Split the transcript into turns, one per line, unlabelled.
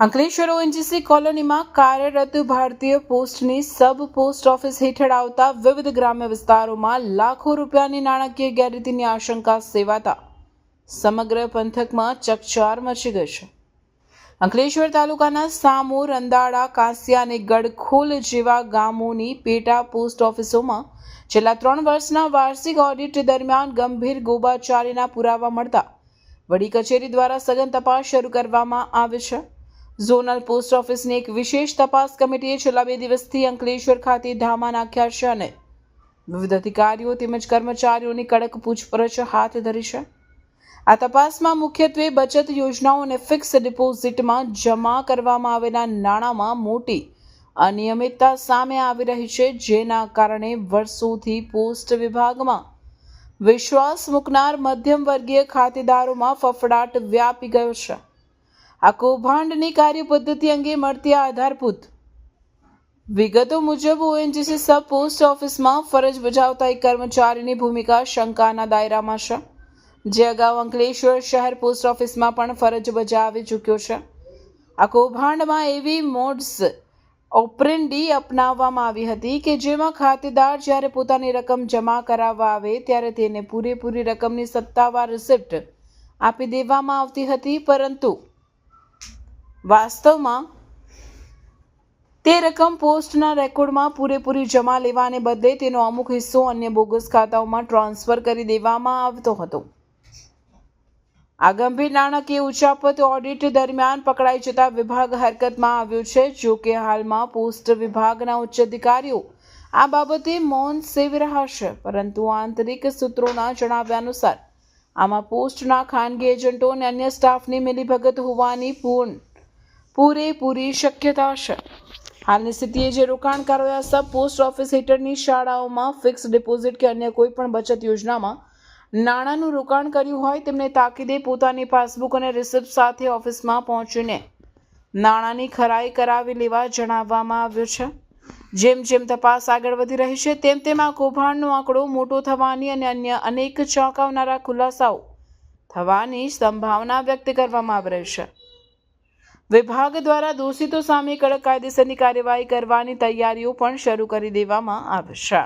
Ankleshwar ONGC કોલોનીમાં કાર્યરત ભારતીય પોસ્ટની સબ પોસ્ટ ઓફિસ હેઠળ આવતા વિવિધ ગ્રામ્ય વિસ્તારોમાં લાખો રૂપિયાની નાણાકીય ગેરરીતિની આશંકા સેવાતા સમગ્ર પંથકમાં ચકચાર મચી ગઈ છે. અંકલેશ્વર તાલુકાના સામોર અંદાડા કાંસિયા અને ગડખોલ જેવા ગામોની પેટા પોસ્ટ ઓફિસોમાં છેલ્લા ત્રણ વર્ષના વાર્ષિક ઓડિટ દરમિયાન ગંભીર ગોબાચારીના પુરાવા મળતા વડી કચેરી દ્વારા સઘન તપાસ શરૂ કરવામાં આવે છે. ઝોનલ પોસ્ટ ઓફિસની એક વિશેષ તપાસ કમિટીએ છેલ્લા બે દિવસથી અંકલેશ્વર ખાતે ધામા નાખ્યા છે અને વિવિધ અધિકારીઓ તેમજ કર્મચારીઓની કડક પૂછપરછ હાથ ધરી છે. આ તપાસમાં મુખ્યત્વે બચત યોજનાઓ અને ફિક્સ ડિપોઝિટમાં જમા કરવામાં આવેલા નાણાંમાં મોટી અનિયમિતતા સામે આવી રહી છે, જેના કારણે વર્ષોથી પોસ્ટ વિભાગમાં વિશ્વાસ મૂકનાર મધ્યમ વર્ગીય ખાતેદારોમાં ફફડાટ વ્યાપી ગયો છે. આ કૌભાંડની કાર્યપદ્ધતિ અંગે મળતી આધારભૂત વિગતો મુજબ ઓએનજીસી સબ પોસ્ટ ઓફિસમાં ફરજ બજાવતા એક કર્મચારીની ભૂમિકા શંકાના દાયરામાં છે. જે અગાઉ અંકલેશ્વર શહેર પોસ્ટ ઓફિસમાં પણ ફરજ બજાવી ચૂક્યો છે. આ કૌભાંડમાં એવી મોડ્સ ઓપરેન્ડી અપનાવવામાં આવી હતી કે જેમાં ખાતેદાર જ્યારે પોતાની રકમ જમા કરાવવા આવે ત્યારે તેને પૂરેપૂરી રકમની સત્તાવાર રિસિપ્ટ આપી દેવામાં આવતી હતી, પરંતુ વાસ્તવમાં તે રકમ પોસ્ટના રેકોર્ડમાં પૂરેપૂરી જમા લેવાને બદલે તેનો અમુક હિસ્સો અન્ય બોગસ ખાતાઓમાં ટ્રાન્સફર કરી દેવામાં આવતો હતો. આ ગંભીર નાણાકીય ઉચાપત ઓડિટ દરમિયાન પકડાઈ જતા વિભાગ હરકતમાં આવ્યો છે, જો કે હાલમાં પોસ્ટ વિભાગના ઉચ્ચ અધિકારીઓ આ બાબતે મૌન સેવી રહ્યા છે, પરંતુ આંતરિક સૂત્રોના જણાવ્યા અનુસાર આમાં પોસ્ટના ખાનગી એજન્ટો અને અન્ય સ્ટાફની મિલીભગત હોવાની પૂર્ણ પૂરેપૂરી શક્યતા છે. હાલની સ્થિતિએ જે રોકાણકારોએ આ સબ પોસ્ટ ઓફિસ હેઠળની શાળાઓમાં ફિક્સ ડિપોઝિટ કે અન્ય કોઈ પણ બચત યોજનામાં નાણાંનું રોકાણ કર્યું હોય, તેમને તાકીદે પોતાની પાસબુક અને રિસિપ્ટ સાથે ઓફિસમાં પહોંચીને નાણાંની ખરાઈ કરાવી લેવા જણાવવામાં આવ્યું છે. જેમ જેમ તપાસ આગળ વધી રહી છે, તેમ તેમ આ કૌભાંડનો આંકડો મોટો થવાની અને અન્ય અનેક ચોંકાવનારા ખુલાસાઓ થવાની સંભાવના વ્યક્ત કરવામાં આવી રહી છે. વિભાગ દ્વારા દોષિતો સામે કડક કાયદેસરની કાર્યવાહી કરવાની તૈયારીઓ પણ શરૂ કરી દેવામાં આવી છે